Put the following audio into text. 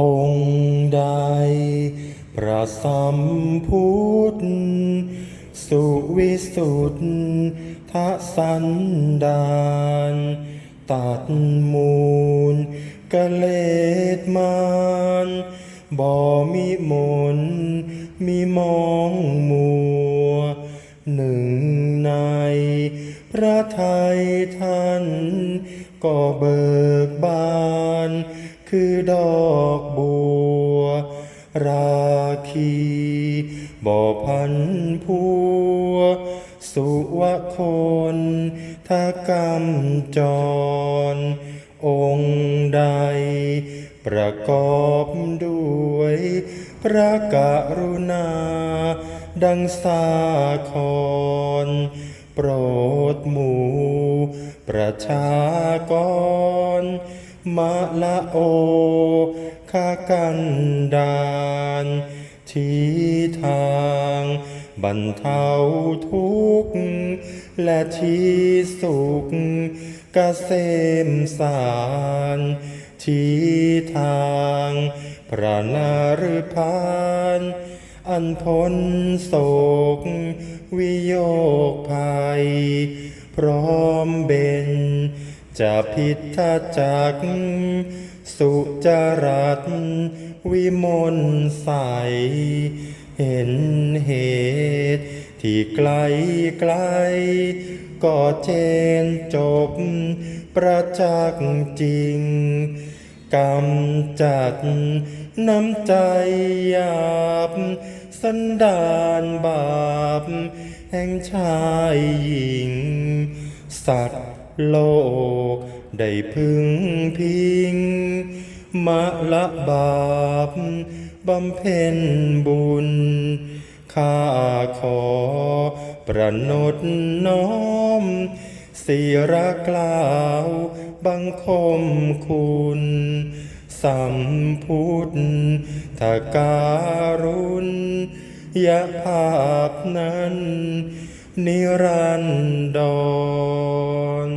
องค์ใด พระสัมพุทธสุวิสุทธสันดานตัดมูลกะเลดมานบ่มีมนมีมองมัว หนึ่งใน พระไทยท่านก็เบิกบาน คือดอกบัว ราคีบ่อพันพัว สุวคนทกรรมจร องค์ใด ประกอบด้วย พระกรุณา ดังสาคร โปรดหมู่ประชากร มาละโอคากันดานทีทางบรรเทาทุกข์และที่สุขเกษมสารทีทางพระนารุพานอันพ้นโศกวิโยคภัย พร้อมเบญ จะพิทธจัก สุจรัตวิมลใส เห็นเหตุที่ไกลไกล ก็เจนจบ ประจักษ์จริงกำจัดน้ำใจหยาบ สันดานบาป แห่งชายหญิง สัตว์ โลก ได้พึงพิงมาละบาปบำเพ็ญบุญ ข้าขอ ประนตน้อมศิระกล่าว บังคมคุณ สัมพุทธการุณยภาพนั้น นิรันดร